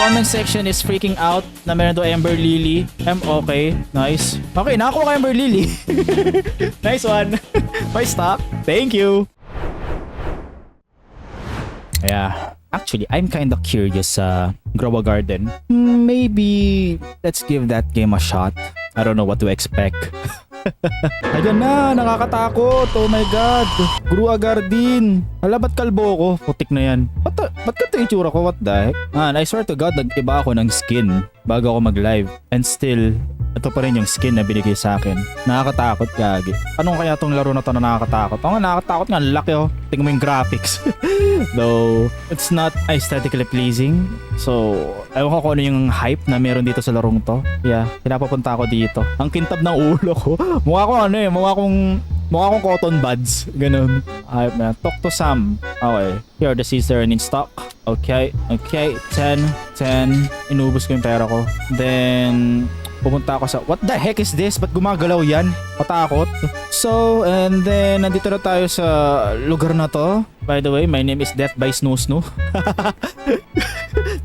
comment section is freaking out na meron daw Ember Lily. I'm okay. Nice. Okay, nakakuha ka Ember Lily. nice one. My stock. Thank you. Yeah. Actually, I'm kind of curious sa Grow a Garden. Maybe let's give that game a shot. I don't know what to expect. Ayan na, nakakatakot. Oh my god. Grow a Garden. Hala, ba't kalbo ko? Putik na yan. Ba't, ba't yung itsura ko? What the heck? Man, I swear to God, nag-iba ako ng skin bago ako mag-live. And still, ito pa rin yung skin na binigay sa akin. Nakakatakot, gagi. Anong kaya tong laro na to na nakakatakot? Oo nga, nakakatakot nga. Laki oh. Tingnan mo yung graphics. Though, it's not aesthetically pleasing. So, ewan ko kung ano yung hype na meron dito sa larong to. Yeah, pinapapunta ako dito. Ang kintab ng ulo ko. mukha ko ano eh, mukha kong Mukha akong cotton buds. Ganun. Hype na. Talk to Sam. Okay. Here, the seeds are in stock. Okay. Okay. 10. 10. Inubos ko yung pera ko. Then, pumunta ako sa, what the heck is this? Ba't gumagalaw yan? Patakot. So, and then, nandito na tayo sa lugar na to. By the way, my name is Death by Snoo Snoo.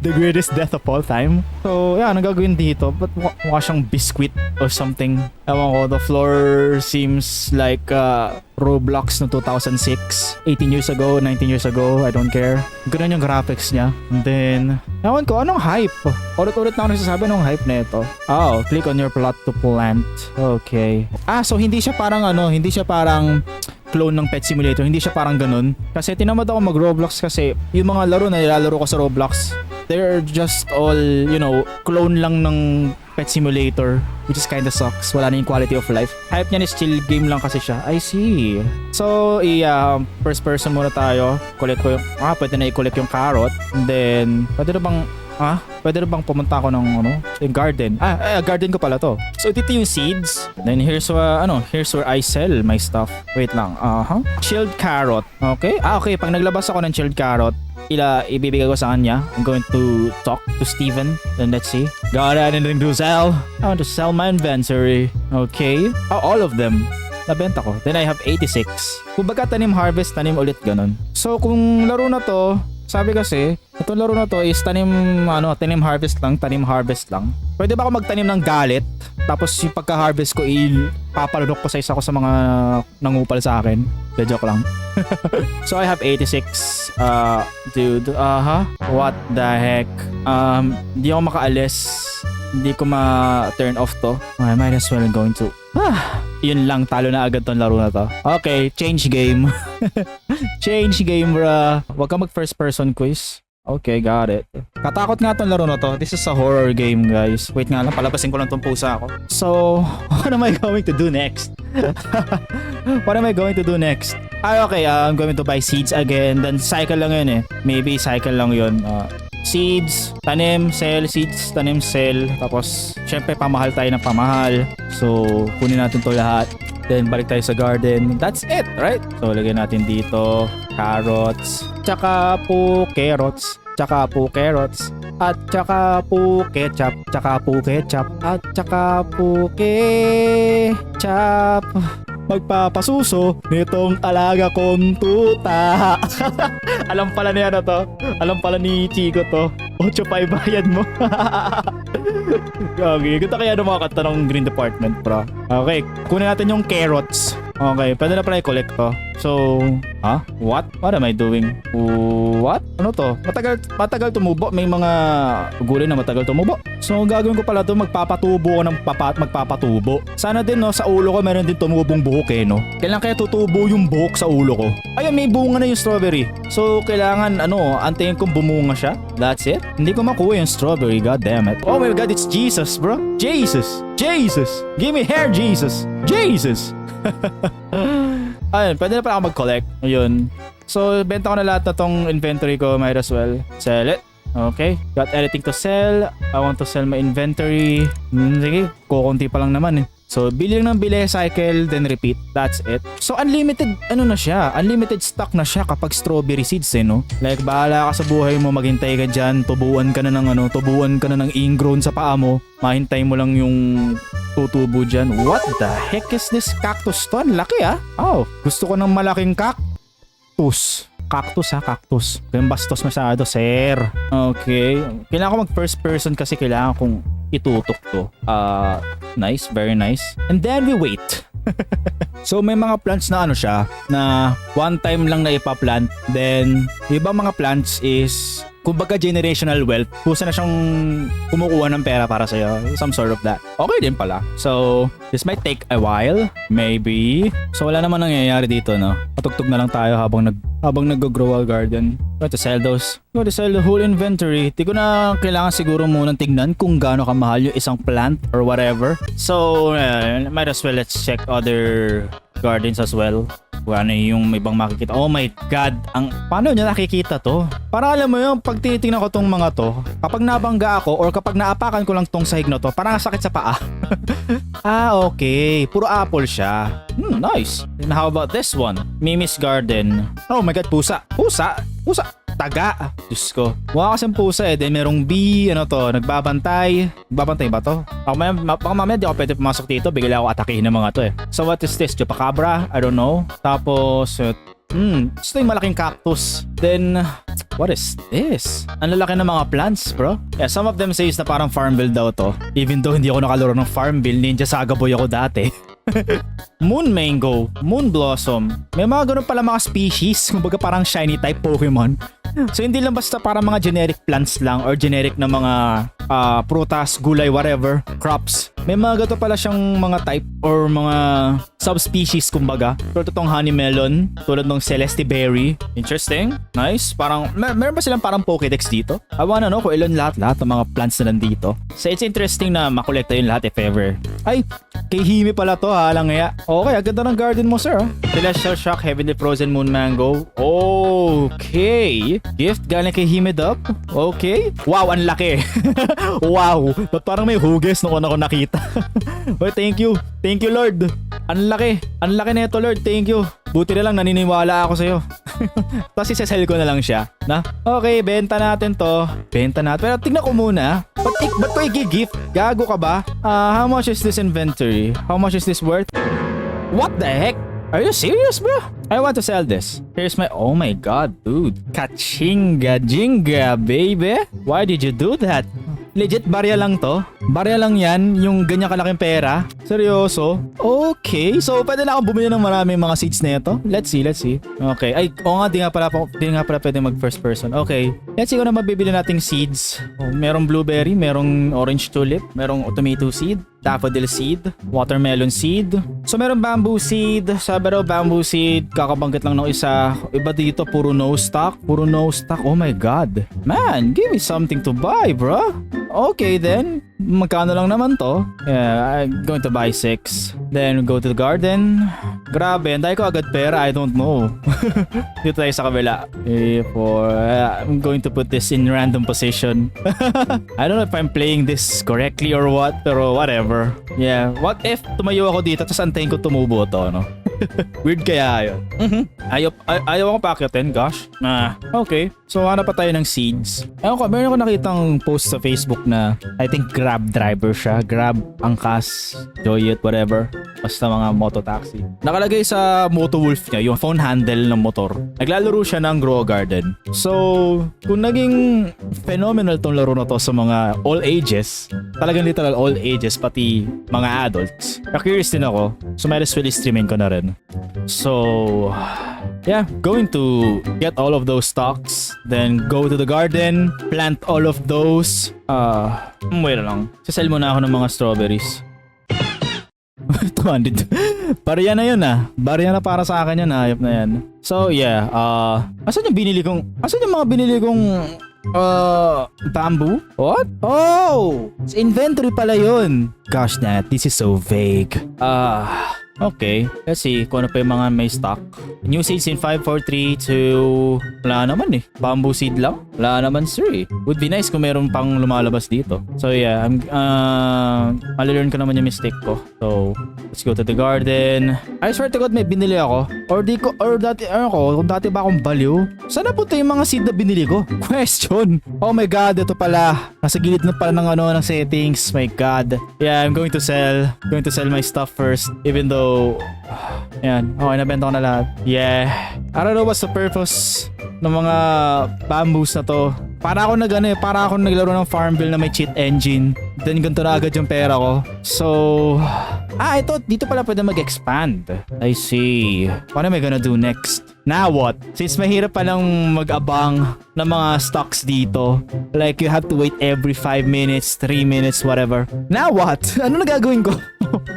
the greatest death of all time. So, yeah, anong gagawin dito? Mukha, mukha siyang biscuit or something? Ewan ko, the floor seems like uh, Roblox no 2006. 18 years ago, 19 years ago, I don't care. Ganun yung graphics niya. And then, ewan ko, anong hype? Ulit-ulit na ako nagsasabi anong hype na ito. Oh, click on your plot to plant. Okay. Ah, so hindi siya parang ano, hindi siya parang clone ng Pet Simulator. Hindi siya parang ganun. Kasi tinamad ako mag-Roblox kasi yung mga laro na nilalaro ko sa Roblox, they're just all, you know, clone lang ng Pet Simulator which is kinda sucks. Wala na yung quality of life. Hype niya is chill game lang kasi siya. I see. So, i uh, first person muna tayo. Collect ko yung, ah, pwede na i-collect yung carrot. And then, pwede na bang Ah, pwede na bang pumunta ako ng ano, yung garden? Ah, eh, garden ko pala to. So dito yung seeds. Then here's uh, ano, here's where I sell my stuff. Wait lang. Uh-huh. Chilled carrot. Okay? Ah, okay. Pag naglabas ako ng chilled carrot, ila ibibigay ko sa kanya. I'm going to talk to Steven. Then let's see. Got anything to sell? I want to sell my inventory. Okay. Oh, all of them. Nabenta ko. Then I have 86. Kumbaga tanim harvest, tanim ulit ganun. So kung laro na to, sabi kasi, itong laro na to is tanim, ano, tanim harvest lang, tanim harvest lang. Pwede ba ako magtanim ng galit? Tapos yung pagka-harvest ko, ipapalunok ko sa isa ko sa mga nangupal sa akin. De joke lang. so I have 86. Uh, dude, aha. What the heck? Um, di ako makaalis. Hindi ko ma-turn off to. I might as well going to Ah, yun lang, talo na agad tong laro na to. Okay, change game. change game, bruh. Huwag ka mag first person quiz. Okay, got it. Katakot nga tong laro na to. This is a horror game, guys. Wait nga lang, palabasin ko lang tong pusa ako. So, what am I going to do next? what am I going to do next? Ah, okay, uh, I'm going to buy seeds again. Then cycle lang yun eh. Maybe cycle lang yun. Uh, seeds, tanim, sell, seeds, tanim, sell. Tapos, syempre, pamahal tayo ng pamahal. So, kunin natin to lahat. Then, balik tayo sa garden. That's it, right? So, lagyan natin dito, carrots, tsaka po carrots, tsaka po carrots, at tsaka po ketchup, tsaka po ketchup, at tsaka po ketchup magpapasuso nitong alaga kong tuta. Alam pala niya na to. Alam pala ni Chico to. 8.5 bayad mo. Gagi, ganda kaya ng mga kanta ng Green Department, bro. Okay, kunin natin yung carrots. Okay, pwede na pala i-collect to. So, ha? Huh? What? What am I doing? What? Ano to? Matagal, matagal tumubo. May mga gulay na matagal tumubo. So, ang gagawin ko pala to, magpapatubo ko ng papa, magpapatubo. Sana din, no, sa ulo ko meron din tumubong buhok eh, no? Kailan kaya tutubo yung buhok sa ulo ko? Ayun, may bunga na yung strawberry. So, kailangan, ano, antayin kong bumunga siya. That's it. Hindi ko makuha yung strawberry, god damn it. Oh my god, it's Jesus, bro. Jesus. Jesus. Give me hair, Jesus. Jesus. Ayun, pwede na pala ako mag-collect. Ayun. So, benta ko na lahat na tong inventory ko. Might as well sell it. Okay. Got anything to sell. I want to sell my inventory. Hmm, sige, kukunti pa lang naman eh. So, bili ng bili, cycle, then repeat. That's it. So, unlimited, ano na siya? Unlimited stock na siya kapag strawberry seeds eh, no? Like, bahala ka sa buhay mo, maghintay ka dyan, tubuan ka na ng ano, tubuan ka na ng ingrown sa paa mo, mahintay mo lang yung tutubo dyan. What the heck is this cactus to? Laki ah. Oh, gusto ko ng malaking cactus. cactus ha, cactus. Kayong bastos masyado, sir. Okay. Kailangan ko mag first person kasi kailangan kong itutok to. Ah, nice, very nice. And then we wait. so may mga plants na ano siya na one time lang na ipaplant then yung ibang mga plants is kumbaga generational wealth kusa na siyang kumukuha ng pera para sa'yo some sort of that okay din pala so this might take a while maybe so wala naman nangyayari dito no patugtog na lang tayo habang nag habang nag-grow a garden Going to sell those. Going to sell the whole inventory. Di ko na kailangan siguro munang tignan kung gaano kamahal yung isang plant or whatever. So, uh, might as well let's check other gardens as well. Kung ano yung ibang makikita. Oh my God! Ang, paano niya nakikita to? Parang alam mo yung pag tinitingnan ko tong mga to, kapag nabangga ako or kapag naapakan ko lang tong sahig na to, parang sakit sa paa. ah, okay. Puro apple siya. Hmm, nice. And how about this one? Mimi's Garden. Oh my God, pusa. Pusa? Pusa? Taga. Diyos ko. Mukha kasing pusa eh. Then merong bee, ano to, nagbabantay. Nagbabantay ba to? Baka mamaya, baka mamaya di ako pwede pumasok dito. Bigla ako atakihin ng mga to eh. So what is this? Chupacabra? I don't know. Tapos, uh, Hmm, gusto yung malaking cactus. Then, what is this? Ang lalaki ng mga plants, bro. Yeah, some of them says na parang Farmville daw to. Even though hindi ako nakalaro ng Farmville, Ninja Saga Boy ako dati. Moon Mango, Moon Blossom. May mga ganun pala mga species, kumbaga parang shiny type Pokemon. So hindi lang basta para mga generic plants lang or generic na mga ah, prutas, gulay, whatever, crops. May mga gato pala siyang mga type or mga subspecies kumbaga. Tulad itong honey melon, tulad ng celeste berry. Interesting. Nice. Parang, mer meron ba silang parang Pokédex dito? I wanna know kung ilan lahat-lahat ng mga plants na nandito. So it's interesting na makolekta yun lahat if ever. Ay, kay Hime pala to ha, lang nga. Okay, ang ganda ng garden mo sir. Celestial Shock, Heavenly Frozen Moon Mango. Okay. Gift galing kay Hime Dub. Okay. Wow, ang laki. wow. Ba't parang may huges nung una ko nakita. oh, thank you. Thank you, Lord. Ang laki. Ang laki nito, Lord. Thank you. Buti na lang naniniwala ako sa'yo. Tapos isasell ko na lang siya. Na? Okay, benta natin to. Benta natin. Pero tignan ko muna. Ba't, ba't ko i-gift? Gago ka ba? Ah, how much is this inventory? How much is this worth? What the heck? Are you serious, bro? I want to sell this. Here's my... Oh my god, dude. Kachinga jinga, baby. Why did you do that? Legit, barya lang to. Barya lang yan, yung ganyan kalaking pera. Seryoso? Okay, so pwede na akong bumili ng maraming mga seeds na ito. Let's see, let's see. Okay, ay, oo nga, di nga pala, di nga pala pwede mag first person. Okay, let's see kung ano mabibili nating seeds. Oh, merong blueberry, merong orange tulip, merong tomato seed, daffodil seed, watermelon seed. So meron bamboo seed, sabi bamboo seed, kakabanggit lang ng isa. Iba dito, puro no stock, puro no stock. Oh my god. Man, give me something to buy, bro. Okay then, magkano lang naman to? Yeah, I'm going to buy six. Then go to the garden. Grabe, anday ko agad pera, I don't know. Dito tayo sa kabila. Okay, for, I'm going to put this in random position. I don't know if I'm playing this correctly or what, pero whatever. Yeah, what if tumayo ako dito tapos antayin ko tumubo to, no? Weird kaya yun. Mhm. Ayaw, ay, ayaw ako paakyatin, gosh. Ah, okay. So, hanap pa tayo ng seeds. Ewan ko, meron ako nakitang post sa Facebook na I think Grab driver siya. Grab, Angkas, Joyet, whatever. Basta mga mototaxi. Nakalagay sa Moto Wolf niya, yung phone handle ng motor. Naglalaro siya ng Grow Garden. So, kung naging phenomenal tong laro na to sa mga all ages, talagang literal all ages, pati mga adults. Na-curious din ako. So, might as well streaming ko na rin. So, yeah, going to get all of those stocks, then go to the garden, plant all of those. Uh, wait lang. Sasell muna ako ng mga strawberries. 200. Barya na yun ah. Barya na para sa akin yun. Hayop na yan. So yeah, uh, asan yung binili kong, asan yung mga binili kong Uh, bamboo? What? Oh! It's inventory pala yun. Gosh, Nat, this is so vague. Ah, okay. Let's see kung ano pa yung mga may stock. New seeds in 543 to... Wala naman eh. Bamboo seed lang? Wala naman sir eh. Would be nice kung meron pang lumalabas dito. So yeah, I'm... Uh, malilearn ko naman yung mistake ko. So, let's go to the garden. I swear to God, may binili ako. Or di ko... Or dati... Ano ko? Kung dati ba akong baliw? Saan napunta yung mga seed na binili ko? Question! Oh my God, ito pala. Nasa gilid na pala ng ano, ng settings. My God. Yeah, I'm going to sell. Going to sell my stuff first. Even though... Ayan. Okay, nabenta ko na lahat. Yeah. I don't know what's the purpose ng mga bamboos na to. Para ako nag ano eh, para ako naglaro ng Farmville na may cheat engine. Then ganito na agad yung pera ko. So, ah, ito, dito pala pwede mag-expand. I see. What am I gonna do next? Now what? Since mahirap palang mag-abang ng mga stocks dito. Like you have to wait every 5 minutes, 3 minutes, whatever. Now what? Ano na gagawin ko?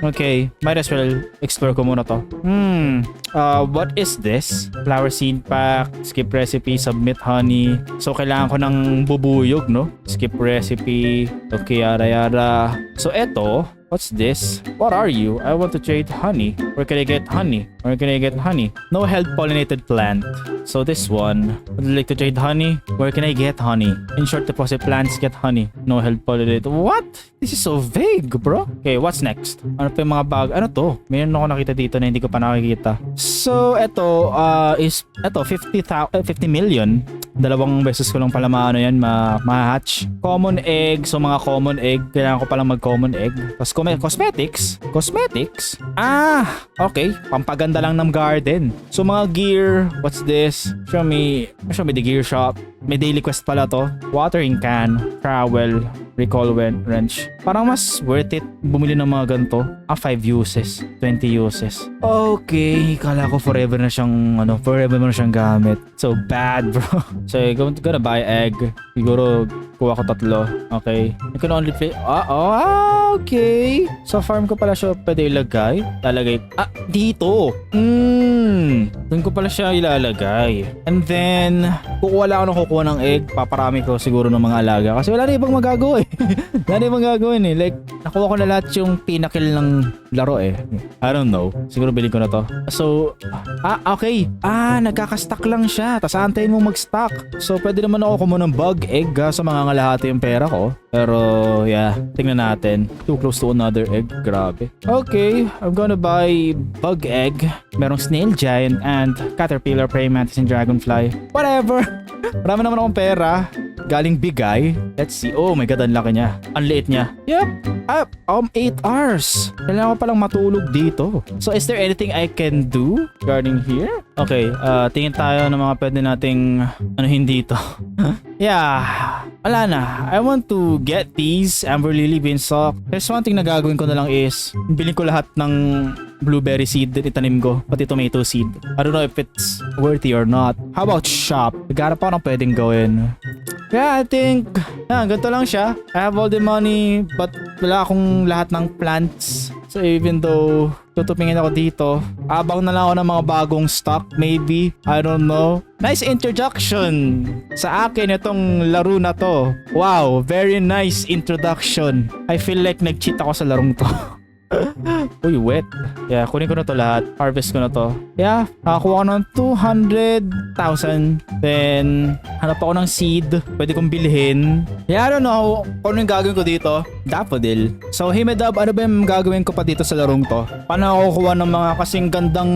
Okay, might as well explore ko muna to. Hmm, uh, what is this? Flower seed pack, skip recipe, submit honey. So, kailangan ko ng bubuyog, no? Skip recipe, okay, yara yara. So, eto, What's this? What are you? I want to trade honey. Where can I get honey? Where can I get honey? No held pollinated plant. So this one. Would you like to trade honey? Where can I get honey? In short deposit plants get honey. No held pollinated. What? This is so vague, bro. Okay, what's next? Ano pa yung mga bag? Ano to? Mayroon ako nakita dito na hindi ko pa nakikita. So, eto uh, is, eto, 50, 50 million. Dalawang beses ko lang pala maano yan, ma, ma-hatch. Common egg, so mga common egg, kailangan ko palang mag-common egg. Tapos com- cosmetics, cosmetics. Ah, okay, pampaganda lang ng garden. So mga gear, what's this? Show me, show me the gear shop. May daily quest pala to. Watering can, trowel, recall wrench. Parang mas worth it bumili ng mga ganito. Ah, 5 uses, 20 uses. Okay, kala ko forever na siyang, ano, forever na siyang gamit. So bad, bro. So, I'm gonna buy egg. Siguro, kuha ko tatlo. Okay. You can only play... Ah, oh, okay. Sa farm ko pala siya pwede ilagay. Lalagay... Ah, dito. Mmm. Doon ko pala siya ilalagay. And then, kukuha lang ako ng kukuha ng egg. Paparami ko siguro ng mga alaga. Kasi wala na ibang magagawa eh. Wala na ibang gagawin eh. Like, nakuha ko na lahat yung pinakil ng laro eh. I don't know. Siguro bilhin ko na to. So, ah, okay. Ah, nagkakastock lang siya. Tapos antayin mo mag-stock. So, pwede naman ako kumuha ng bug egg ha, sa mga ngalahati yung pera ko. Pero, yeah. Tingnan natin. Too close to another egg. Grabe. Okay. I'm gonna buy bug egg. Merong snail giant and caterpillar praying mantis and dragonfly. Whatever. Marami naman akong pera. Galing bigay. Let's see. Oh my god, ang laki niya. Ang liit niya. Yep. Ah, um, 8 hours. Kailangan ko palang matulog dito. So, is there anything I can do regarding here? Okay, uh, tingin tayo ng mga pwede nating anuhin dito. yeah. Wala na. I want to get these Amber Lily Beanstalk. There's one thing na gagawin ko na lang is, bilhin ko lahat ng blueberry seed na itanim ko, pati tomato seed. I don't know if it's worthy or not. How about shop? Nagharap ako ng pwedeng gawin. Yeah, I think, yeah, ganito lang siya. I have all the money, but wala akong lahat ng plants. So even though tutupingin ako dito, abang na lang ako ng mga bagong stock, maybe. I don't know. Nice introduction sa akin itong laro na to. Wow, very nice introduction. I feel like nag-cheat ako sa larong to. Uy, wet. Yeah, kunin ko na to lahat. Harvest ko na to. Yeah, nakakuha ko ng 200,000. Then, hanap ako ng seed. Pwede kong bilhin. Yeah, I don't know kung ano yung gagawin ko dito. Daffodil. So, Himedab, ano ba yung gagawin ko pa dito sa larong to? Paano ako kukuha ng mga kasing gandang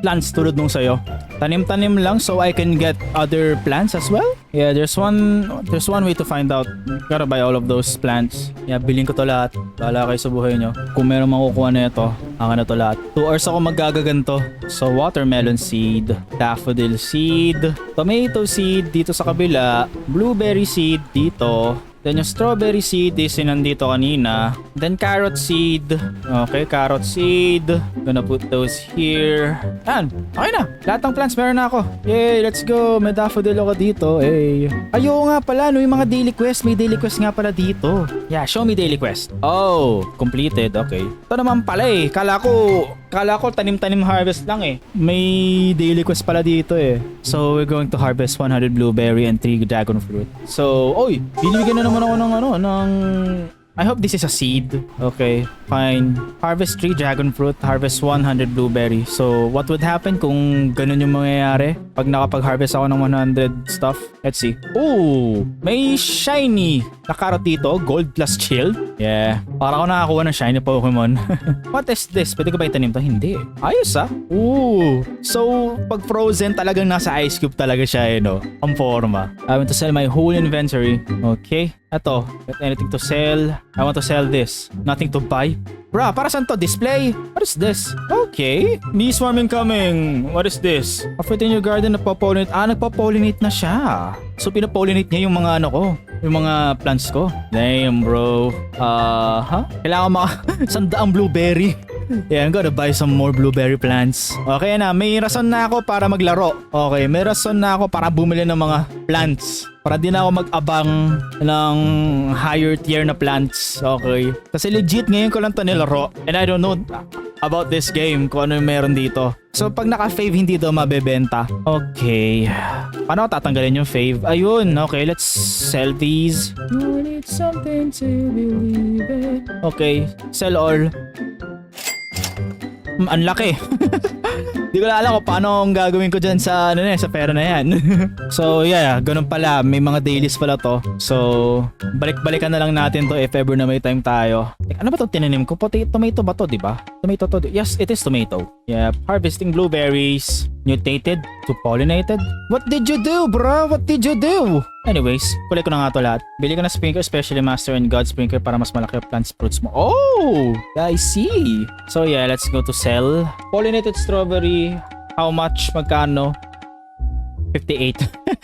plants tulad nung sa'yo? Tanim-tanim lang so I can get other plants as well? Yeah, there's one there's one way to find out. Gotta buy all of those plants. Yeah, bilhin ko to lahat. Bahala kayo sa buhay nyo. Kung meron makukuha na ito, akin na to lahat. 2 hours ako magagaganto. So, watermelon seed, daffodil seed, tomato seed dito sa kabila, blueberry seed dito, Then yung strawberry seed is yung nandito kanina. Then carrot seed. Okay, carrot seed. Gonna put those here. Yan. Okay na. Lahat ng plants meron na ako. Yay, let's go. May daffodil ako dito. Hey. Ayo nga pala, no, yung mga daily quest. May daily quest nga pala dito. Yeah, show me daily quest. Oh, completed. Okay. Ito naman pala eh. Kala ko, kala ko tanim-tanim harvest lang eh. May daily quest pala dito eh. So, we're going to harvest 100 blueberry and 3 dragon fruit. So, oy, binibigyan na naman ako ng ano, ng... I hope this is a seed. Okay, fine. Harvest 3 dragon fruit, harvest 100 blueberry. So, what would happen kung ganun yung mangyayari? Pag nakapag-harvest ako ng 100 stuff? Let's see. Oh, may shiny na carrot dito, gold plus shield. Yeah. Para ako nakakuha ng shiny Pokemon. What is this? Pwede ko ba itanim to? Hindi. Ayos ah. Ooh. So, pag frozen, talagang nasa ice cube talaga siya eh, no? Ang forma. I want to sell my whole inventory. Okay. Ito. Anything to sell? I want to sell this. Nothing to buy. Bruh, para saan to? Display? What is this? Okay. Bee swarm incoming. What is this? A fruit in your garden nagpo-pollinate. Ah, nagpo-pollinate na siya. So, pinapollinate niya yung mga ano ko. Yung mga plants ko. Damn, bro. Ah, ha? Kailangan maka... sandaang blueberry. Yeah, I'm gonna buy some more blueberry plants. Okay na, may rason na ako para maglaro. Okay, may rason na ako para bumili ng mga plants. Para di ako mag-abang ng higher tier na plants. Okay. Kasi legit ngayon ko lang to nilaro. And I don't know about this game kung ano yung meron dito. So pag naka-fave hindi daw mabebenta. Okay. Paano ko tatanggalin yung fave? Ayun. Okay, let's sell these. You need something to believe in. Okay, sell all. Hmm, ang laki. Di ko alam kung paano ang gagawin ko dyan sa, ano na, yan, sa pera na yan. so yeah, ganun pala. May mga dailies pala to. So, balik-balikan na lang natin to if ever na may time tayo. Teka, ano ba to tinanim ko? Pati tomato ba to, di ba? Tomato to. Yes, it is tomato. Yeah, harvesting blueberries. Mutated to pollinated. What did you do, bro? What did you do? Anyways, kulay ko na nga to lahat. Bili ko na sprinkler, especially master and god sprinkler para mas malaki yung plants fruits mo. Oh! I see. So yeah, let's go to sell. Pollinated strawberry. How much? Magkano? 58.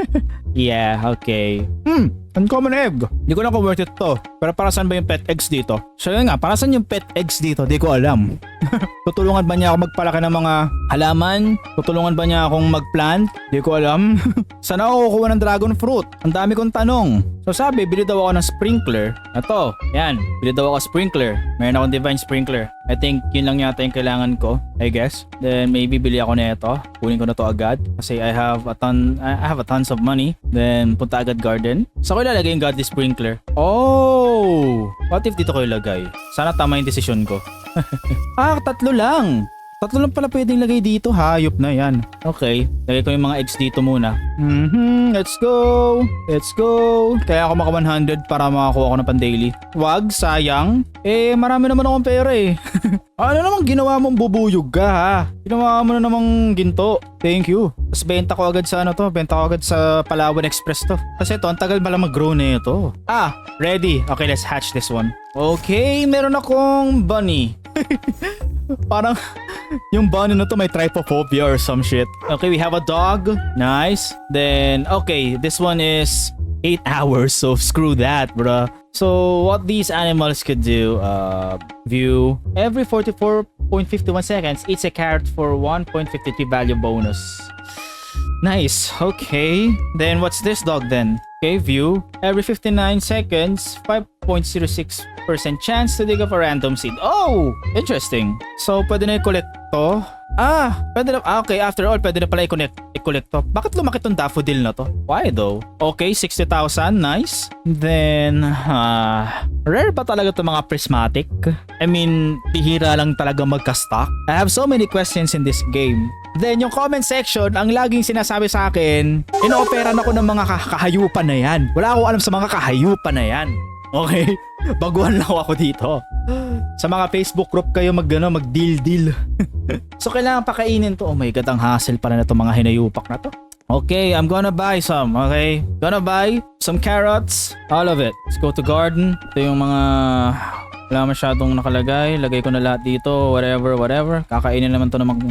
yeah, okay. Hmm, uncommon egg. Hindi ko lang kung worth it to. Pero para saan ba yung pet eggs dito? So yun nga, para saan yung pet eggs dito? Di ko alam. Tutulungan ba niya ako magpalaki ng mga halaman? Tutulungan ba niya akong magplant? Di ko alam. Saan ako kukuha ng dragon fruit? Ang dami kong tanong. So sabi, bili daw ako ng sprinkler. Ito, yan. Bili daw ako sprinkler. Mayroon akong divine sprinkler. I think yun lang yata yung kailangan ko. I guess. Then maybe bili ako nito. Kunin ko na to agad. Kasi I have a ton, I have a tons of money. Then punta agad garden. Sa ko ilalagay yung godly sprinkler. Oh! What if dito ko ilagay? Sana tama yung desisyon ko. ah, tatlo lang. Tatlo lang pala pwedeng lagay dito. Hayop na yan. Okay. Lagay ko yung mga eggs dito muna. Mhm. Let's go. Let's go. Kaya ako maka 100 para makakuha ko ng pan-daily. Wag, sayang. Eh, marami naman akong pera eh. ano namang ginawa mong bubuyog ka ha? Ginawa mo na namang ginto. Thank you. Tapos benta ko agad sa ano to. Benta ko agad sa Palawan Express to. Kasi to, ang tagal pala mag-grow na ito. Ah, ready. Okay, let's hatch this one. Okay, meron akong bunny. Parang yung bunny na to may trypophobia or some shit. Okay, we have a dog. Nice. Then, okay, this one is 8 hours, so screw that, bruh. So, what these animals could do, uh, view. Every 44.51 seconds, eats a carrot for 1.53 value bonus. Nice. Okay. Then what's this dog then? Okay, view. Every 59 seconds, 5.06% chance to dig up a random seed. Oh! Interesting. So, pwede na i-collect to. Ah! Pwede na, ah, okay. After all, pwede na pala i-connect, i-collect to. Bakit lumaki tong daffodil na to? Why though? Okay, 60,000. Nice. Then, ah... rare pa talaga to mga prismatic. I mean, bihira lang talaga magka-stock. I have so many questions in this game. Then yung comment section, ang laging sinasabi sa akin, inoopera na ko ng mga kah- kahayupan na yan. Wala akong alam sa mga kahayupan na yan. Okay? Baguhan lang ako dito. Sa mga Facebook group kayo mag, ano, mag deal deal. so kailangan pakainin to. Oh my god, ang hassle pala na to mga hinayupak na to. Okay, I'm gonna buy some, okay? Gonna buy some carrots, all of it. Let's go to garden. Ito yung mga wala masyadong nakalagay. Lagay ko na lahat dito, whatever, whatever. Kakainin naman to ng mga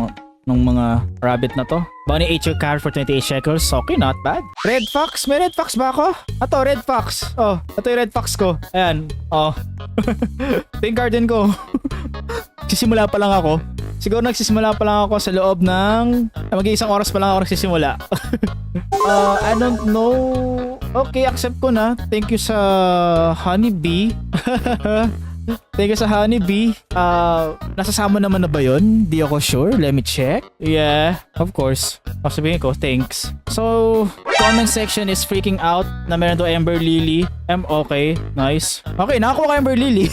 ng mga rabbit na to. Bunny ate your carrot for 28 shekels. Okay, not bad. Red fox? May red fox ba ako? Ato, red fox. Oh, ito yung red fox ko. Ayan. Oh. yung garden ko. Sisimula pa lang ako. Siguro nagsisimula pa lang ako sa loob ng... ah, Mag-iisang oras pa lang ako nagsisimula. uh, I don't know. Okay, accept ko na. Thank you sa honeybee. Thank you sa honeybee. Uh, nasasama naman na ba yun? Di ako sure. Let me check. Yeah, of course. O ko, thanks. So, comment section is freaking out na meron to Ember Lily. M, okay. Nice. Okay, nakakuha ka Ember Lily.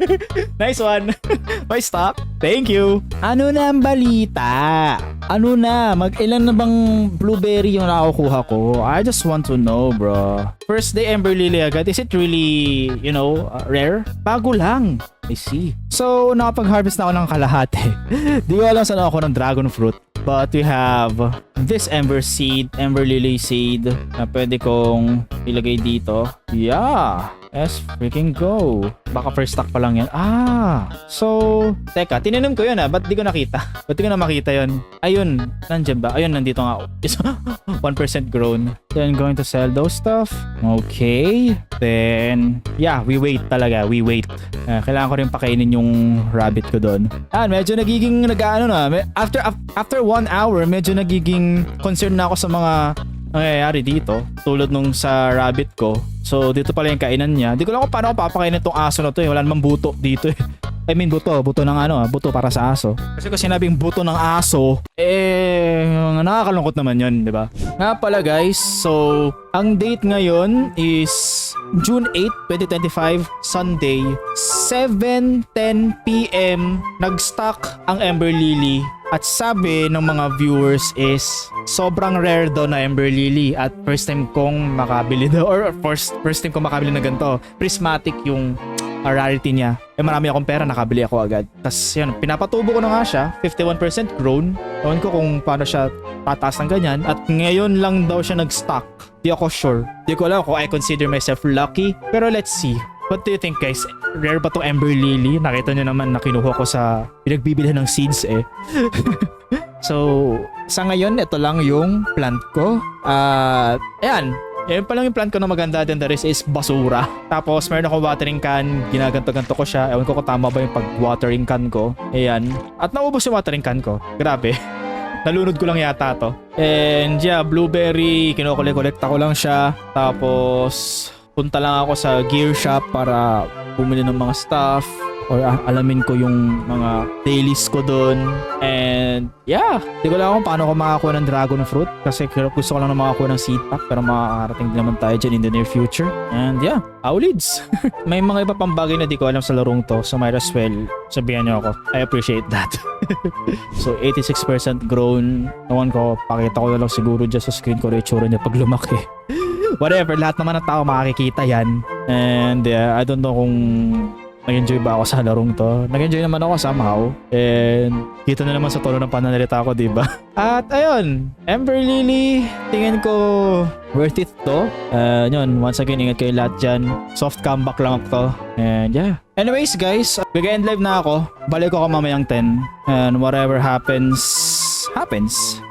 nice one. Why stop? Thank you. Ano na ang balita? ano na, mag ilan na bang blueberry yung nakukuha ko? I just want to know, bro. First day Ember Lily agad, is it really, you know, uh, rare? Bago lang. I see. So, nakapag-harvest na ako ng kalahati. Di ko alam saan ako ng dragon fruit. But we have this ember seed, ember lily seed na pwede kong ilagay dito. Yeah. Let's freaking go. Baka first stock pa lang yan. Ah! So, teka, tinanim ko yun ah. Ba't di ko nakita? Ba't di ko na makita yun? Ayun, nandyan ba? Ayun, nandito nga. Is 1% grown. Then, going to sell those stuff. Okay. Then, yeah, we wait talaga. We wait. Ah, kailangan ko rin pakainin yung rabbit ko doon. Ah, medyo nagiging nag-ano na. After af- after one hour, medyo nagiging concerned na ako sa mga nangyayari dito. Tulad nung sa rabbit ko. So, dito pala yung kainan niya. Di ko lang kung paano ko papakainin tong aso na to eh. Wala namang buto dito eh. I mean, buto. Buto ng ano ah. Buto para sa aso. Kasi kung sinabing buto ng aso, eh, nakakalungkot naman yun, di ba? Nga pala guys, so, ang date ngayon is June 8, 2025, Sunday, 7.10pm, nag-stock ang Ember Lily. At sabi ng mga viewers is sobrang rare daw na Ember Lily at first time kong makabili daw or first first time kong makabili na ganito. Prismatic yung rarity niya. Eh marami akong pera, nakabili ako agad. Tapos yun, pinapatubo ko na nga siya, 51% grown. Ewan ko kung paano siya tataas ng ganyan. At ngayon lang daw siya nag-stock. Di ako sure. Di ko alam kung I consider myself lucky. Pero let's see. What do you think guys? Rare ba to Ember Lily? Nakita nyo naman na kinuha ko sa pinagbibilhan ng seeds eh. so, sa ngayon, ito lang yung plant ko. At, ayan. Yan pa lang yung plant ko na maganda din the rest is basura. Tapos meron ako watering can, ginaganto-ganto ko siya. Ewan ko kung tama ba yung pag-watering can ko. Ayan. At naubos yung watering can ko. Grabe. Nalunod ko lang yata to. And yeah, blueberry, kinokole-kolekta ko lang siya. Tapos, punta lang ako sa gear shop para bumili ng mga stuff or alamin ko yung mga dailies ko doon. And yeah, di ko lang kung paano ko makakuha ng dragon fruit kasi gusto ko lang na makakuha ng seed pack pero makakarating din naman tayo dyan in the near future. And yeah, Aulids. May mga iba pang bagay na di ko alam sa larong to so might as well sabihan niyo ako. I appreciate that. so 86% grown. Nawan ko, pakita ko na lang siguro dyan sa screen ko na itsura niya pag lumaki. Whatever, lahat naman ng tao makikita yan. And uh, I don't know kung nag-enjoy ba ako sa larong to. Nag-enjoy naman ako somehow. And kita na naman sa tono ng pananalita ko, di ba? At ayun, Ember Lily, tingin ko worth it to. Uh, yun, once again, ingat kayo lahat dyan. Soft comeback lang to. And yeah. Anyways guys, big-end live na ako. Balik ako mamayang 10. And whatever happens, happens.